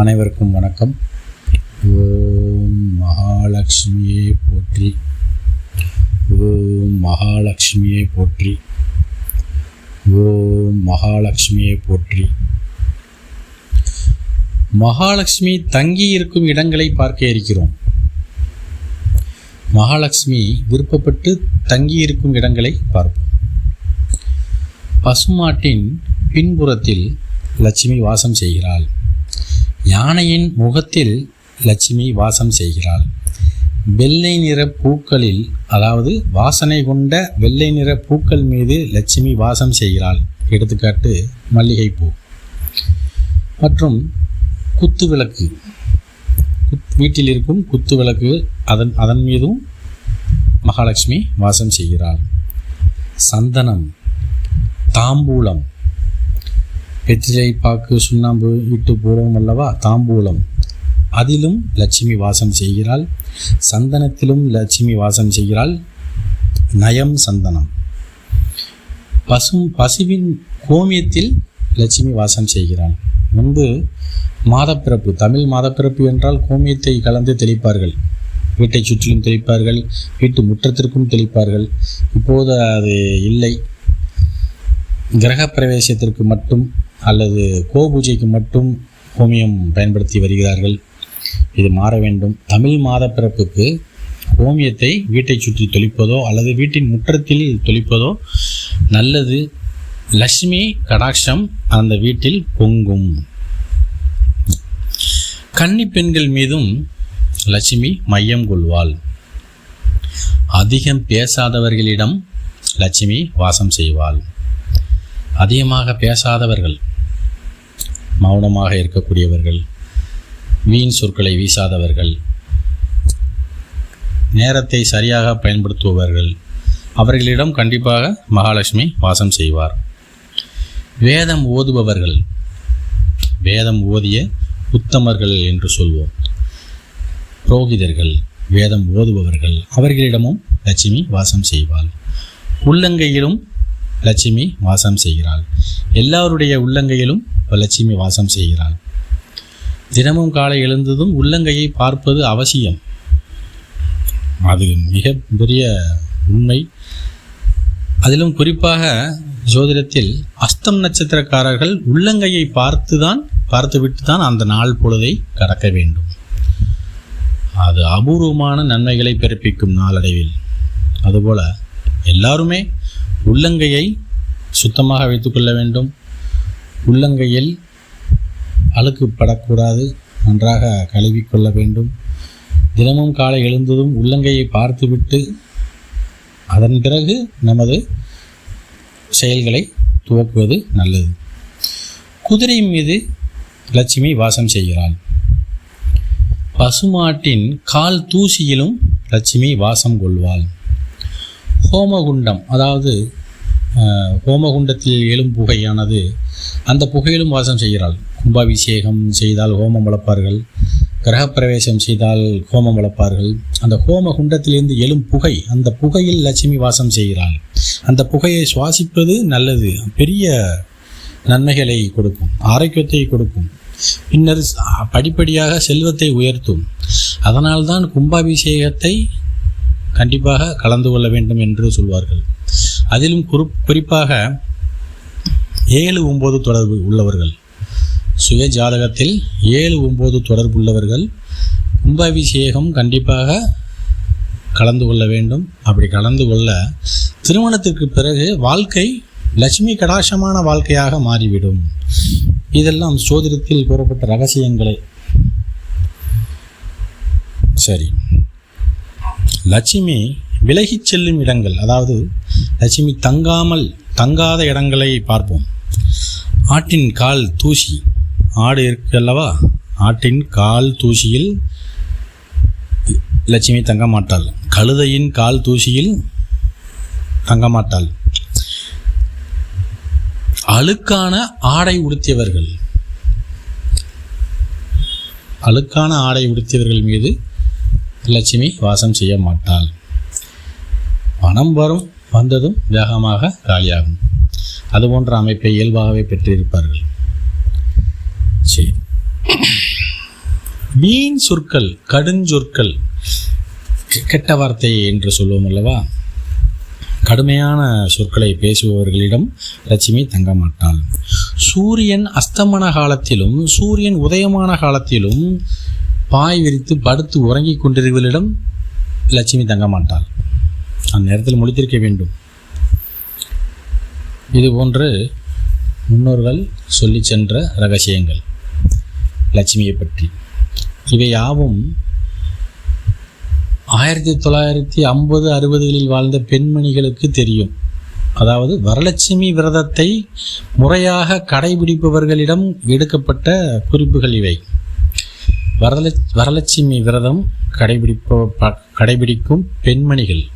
அனைவருக்கும் வணக்கம். ஓம் மகாலட்சுமியே போற்றி. ஓம் மகாலட்சுமியே போற்றி. ஓம் மகாலட்சுமியே போற்றி. மகாலட்சுமி தங்கி இருக்கும் இடங்களை பார்க்க இருக்கிறோம். மகாலட்சுமி விருப்பப்பட்டு தங்கி இருக்கும் இடங்களை பார்ப்போம். பசுமாட்டின் பின்புறத்தில் லட்சுமி வாசம் செய்கிறாள். யானையின் முகத்தில் லட்சுமி வாசம் செய்கிறாள். வெள்ளை நிற பூக்களில் அதாவது வாசனை கொண்ட வெள்ளை நிற பூக்கள் மீது லட்சுமி வாசம் செய்கிறாள். எடுத்துக்காட்டு மல்லிகைப்பூ. மற்றும் குத்து விளக்கு. வீட்டில் இருக்கும் குத்து விளக்கு அதன் அதன் மீதும் மகாலட்சுமி வாசம் செய்கிறாள். சந்தனம். தாம்பூலம். வெற்றிலை பாக்கு சுண்ணாம்பு இட்டு பூரம் அல்லவா? தாம்பூலம். அதிலும் லட்சுமி வாசம் செய்கிறாள். சந்தனத்திலும் லட்சுமி வாசம் செய்கிறாள். நயம் சந்தனம். பசும் பசுவின் கோமியத்தில் லட்சுமி வாசம் செய்கிறாள். முன்பு மாதப்பிறப்பு தமிழ் மாதப்பிறப்பு என்றால் கோமியத்தை கலந்து தெளிப்பார்கள். வீட்டை சுற்றிலும் தெளிப்பார்கள். வீட்டு முற்றத்திற்கும் தெளிப்பார்கள். இப்போது அது இல்லை. கிரக பிரவேசத்திற்கு மட்டும் அல்லது கோபூஜைக்கு மட்டும் ஹோமியம் பயன்படுத்தி வருகிறார்கள். இது மாற வேண்டும். தமிழ் மாத பிறப்புக்கு ஹோமியத்தை வீட்டை சுற்றி தொளிப்பதோ அல்லது வீட்டின் முற்றத்தில் தொளிப்பதோ நல்லது. லட்சுமி கடாட்சம் அந்த வீட்டில் பொங்கும். கன்னி பெண்கள் மீதும் லட்சுமி மையம் கொள்வாள். அதிகம் பேசாதவர்களிடம் லட்சுமி வாசம் செய்வாள். அதிகமாக பேசாதவர்கள் மௌனமாக இருக்கக்கூடியவர்கள் வீண் சொற்களை வீசாதவர்கள் நேரத்தை சரியாக பயன்படுத்துபவர்கள் அவர்களிடம் கண்டிப்பாக மகாலட்சுமி வாசம் செய்வார். வேதம் ஓதுபவர்கள் வேதம் ஓதிய உத்தமர்கள் என்று சொல்வோம். புரோகிதர்கள் வேதம் ஓதுபவர்கள் அவர்களிடமும் லட்சுமி வாசம் செய்வாள். உள்ளங்கையிலும் லட்சுமி வாசம் செய்கிறாள். எல்லாருடைய உள்ளங்கையிலும் லட்சுமி வாசம் செய்கிறாள். தினமும் காலை எழுந்ததும் உள்ளங்கையை பார்ப்பது அவசியம். அது மிகப்பெரிய உண்மை. அதிலும் குறிப்பாக ஜோதிடத்தில் அஸ்தம் நட்சத்திரக்காரர்கள் உள்ளங்கையை பார்த்துதான் பார்த்துவிட்டு தான் அந்த நாள் பொழுதை கடக்க வேண்டும். அது அபூர்வமான நன்மைகளை பிறப்பிக்கும் நாளடைவில். அதுபோல எல்லாருமே உள்ளங்கையை சுத்தமாக வைத்துக்கொள்ள வேண்டும். உள்ளங்கையில் அழுக்கு படக்கூடாது நன்றாக கழுவிக்கொள்ள வேண்டும். தினமும் காலை எழுந்ததும் உள்ளங்கையை பார்த்துவிட்டு அதன் பிறகு நமது செயல்களை துவக்குவது நல்லது. குதிரை மீது லட்சுமி வாசம் செய்கிறாள். பசுமாட்டின் கால் தூசியிலும் லட்சுமி வாசம் கொள்வாள். ஹோமகுண்டம் அதாவது ஹோமகுண்டத்தில் எழும் புகையானது அந்த புகையிலும் வாசம் செய்கிறாள். கும்பாபிஷேகம் செய்தால் ஹோமம் வளர்ப்பார்கள். கிரகப்பிரவேசம் செய்தால் ஹோமம் வளர்ப்பார்கள். அந்த ஹோம குண்டத்திலிருந்து எழும் புகை அந்த புகையில் லட்சுமி வாசம் செய்கிறாள். அந்த புகையை சுவாசிப்பது நல்லது. பெரிய நன்மைகளை கொடுக்கும் ஆரோக்கியத்தை கொடுக்கும். பின்னர் படிப்படியாக செல்வத்தை உயர்த்தும். அதனால்தான் கும்பாபிஷேகத்தை கண்டிப்பாக கலந்து கொள்ள வேண்டும் என்று சொல்வார்கள். அதிலும் குறி குறிப்பாக ஏழு ஒம்பது தொடர்பு உள்ளவர்கள். சுய ஜாதகத்தில் ஏழு ஒம்பது தொடர்பு உள்ளவர்கள். கும்பாபிஷேகம் கண்டிப்பாக கலந்து கொள்ள வேண்டும். அப்படி கலந்து கொள்ள திருமணத்திற்கு பிறகு வாழ்க்கை லட்சுமி கடாசமான வாழ்க்கையாக மாறிவிடும். இதெல்லாம் சோதிடத்தில் கூறப்பட்ட ரகசியங்களே. சரி. லட்சுமி விலகிச் செல்லும் இடங்கள் அதாவது லட்சுமி தங்காமல் தங்காத இடங்களை பார்ப்போம். ஆட்டின் கால் தூசி. ஆடு இருக்கல்லவா? ஆட்டின் கால் தூசியில் லட்சுமி தங்க மாட்டாள் கழுதையின் கால் தூசியில் தங்க மாட்டாள் அழுக்கான ஆடை உடுத்தியவர்கள். அழுக்கான ஆடை உடுத்தியவர்கள் மீது லட்சுமி வாசம் செய்ய மாட்டாள். பணம் வரும். வந்ததும் வேகமாக காலியாகும். அது போன்ற அமைப்பை இயல்பாகவே பெற்றிருப்பார்கள். சரி. வீண் சொற்கள் கடுஞ்சொற்கள் கெட்ட வார்த்தை என்று சொல்லுவோம் அல்லவா? கடுமையான சொற்களை பேசுபவர்களிடம் லட்சுமி தங்க மாட்டாள். சூரியன் அஸ்தமன காலத்திலும் சூரியன் உதயமான காலத்திலும் பாய் விரித்து படுத்து உறங்கிக் கொண்டிருப்பவர்களிடம் லட்சுமி தங்க மாட்டாள். அந்நேரத்தில் முடித்திருக்க வேண்டும். இது போன்று முன்னோர்கள் சொல்லி சென்ற ரகசியங்கள். லட்சுமியை பற்றி. இவை யாவும் ஆயிரத்தி தொள்ளாயிரத்தி ஐம்பது அறுபதுகளில் வாழ்ந்த பெண்மணிகளுக்கு தெரியும். அதாவது வரலட்சுமி விரதத்தை முறையாக கடைபிடிப்பவர்களிடம் எடுக்கப்பட்ட குறிப்புகள் இவை. வரல வரலட்சுமி விரதம் கடைபிடிப்ப ப- கடைபிடிக்கும் பெண்மணிகள்.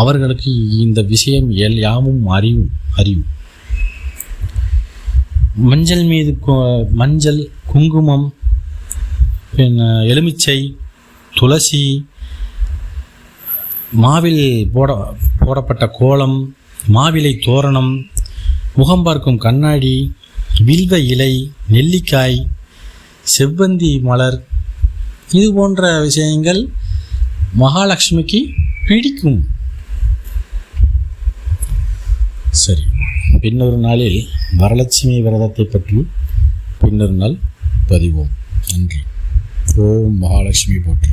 அவர்களுக்கு இந்த விஷயம் எல் யாவும் அறிவும் அறியும். மஞ்சள் மீது மஞ்சள் குங்குமம் பின் எலுமிச்சை துளசி மாவில் போட போடப்பட்ட கோலம் மாவிலை தோரணம் முகம் பார்க்கும் கண்ணாடி வில்வ இலை நெல்லிக்காய் செவ்வந்தி மலர் இது போன்ற விஷயங்கள் மகாலட்சுமிக்கு பிடிக்கும். சரி. பின்னொரு நாளில் வரலட்சுமி விரதத்தை பற்றி பின்னொரு நாள் பதிவோம். நன்றி. ஓம் மகாலட்சுமி போற்றி.